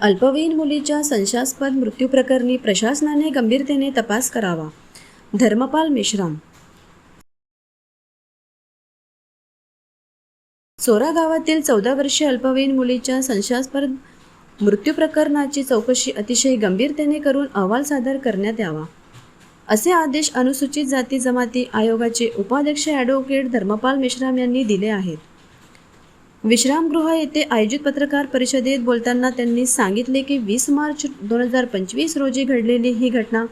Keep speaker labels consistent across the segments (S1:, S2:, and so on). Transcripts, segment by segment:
S1: अल्पवयीन मुलीच्या संशयास्पद मृत्यूप्रकरणी प्रशासनाने गंभीरतेने तपास करावा. धर्मपाल मेश्राम. सोरा गावातील चौदा वर्षे अल्पवयीन मुलीच्या संशयास्पद मृत्यू प्रकरणाची चौकशी अतिशय गंभीरतेने करून अहवाल सादर करण्यात यावा. असे आदेश अनुसूचित जाती जमाती आयोगाचे उपाध्यक्ष ॲडव्होकेट धर्मपाल मेश्राम यांनी दिले आहेत. विश्रामगृह येथे आयोजित पत्रकार परिषदेत बोलताना त्यांनी सांगितले की वीस मार्च दोन हजार पंचवीस रोजी घडलेली ही घटना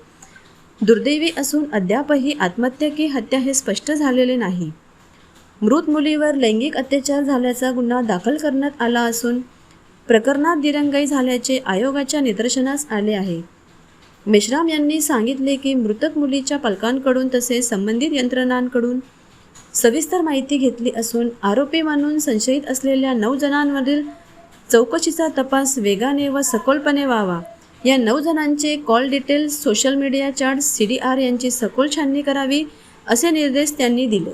S1: दुर्दैवी असून अद्यापही आत्महत्या की हत्या हे स्पष्ट झालेले नाही. मृत मुलीवर लैंगिक अत्याचार झाल्याचा गुन्हा दाखल करण्यात आला असून प्रकरणात दिरंगाई झाल्याचे आयोगाच्या निदर्शनास आले आहे. मेश्राम यांनी सांगितले की मृतक मुलीच्या पालकांकडून तसेच संबंधित यंत्रणांकडून सविस्तर माहिती घेतली असून आरोपी मानून संशयित असलेल्या नऊ जणांवरील चौकशीचा तपास वेगाने व सखोलपणे व्हावा. या नऊ जणांचे call details social media chart C D R यांची सखोल छाननी करावी असे निर्देश त्यांनी दिले.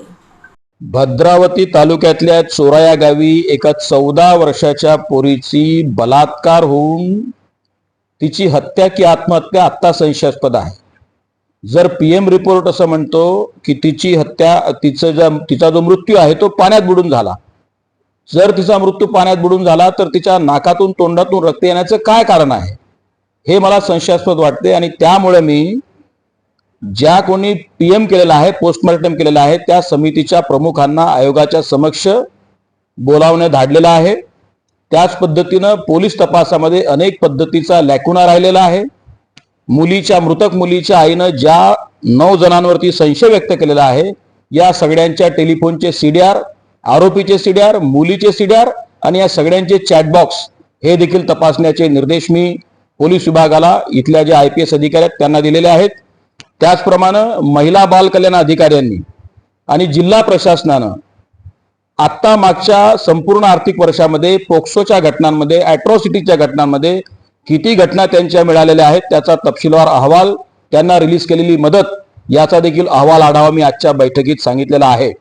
S2: भद्रावती तालुक्यातल्या चोरा या गावी एका चौदा वर्षाच्या पोरीची बलात्कार होऊन तिची हत्या की आत्महत्या आत्ता संशयास्पद आहे. जर पी एम रिपोर्ट असं म्हणतो की तिची हत्या तिचं जो तिचा जो मृत्यू आहे तो पाण्यात बुडून झाला. जर तिचा मृत्यू पाण्यात बुडून झाला तर तिच्या नाकातून तोंडातून रक्त येण्याचं काय कारण आहे? हे मला संशयास्पद वाटते आणि त्यामुळे मी ज्या कोणी पी एम केलेला आहे पोस्टमॉर्टम केलेला आहे त्या समितीच्या प्रमुखांना आयोगाच्या समक्ष बोलावणे धाडलेलं आहे. त्याच पद्धतीनं पोलीस तपासामध्ये अनेक पद्धतीचा लॅकुना राहिलेला आहे. मुलीच्या मृतक मुलीच्या आईनं ज्या नऊ जणांवरती संशय व्यक्त केलेला आहे या सगळ्यांच्या टेलिफोनचे सीडीआर आरोपीचे सीडीआर मुलीचे सीडीआर आणि या सगळ्यांचे चॅटबॉक्स हे देखील तपासण्याचे निर्देश मी पोलीस विभागाला इथल्या जे आय पी एस अधिकारी आहेत त्यांना दिलेले आहेत. त्याचप्रमाणे महिला बाल कल्याण अधिकाऱ्यांनी आणि जिल्हा प्रशासनानं आत्ता मागच्या संपूर्ण आर्थिक वर्षामध्ये पोक्सोच्या घटनांमध्ये अॅट्रॉसिटीच्या घटनांमध्ये किती घटना त्यांच्या मिळालेल्या आहेत त्याचा तपशीलवार अहवाल त्यांना रिलीज केलेली मदत याचा देखील अहवाल आढावा मी आजच्या बैठकीत सांगितलेला आहे.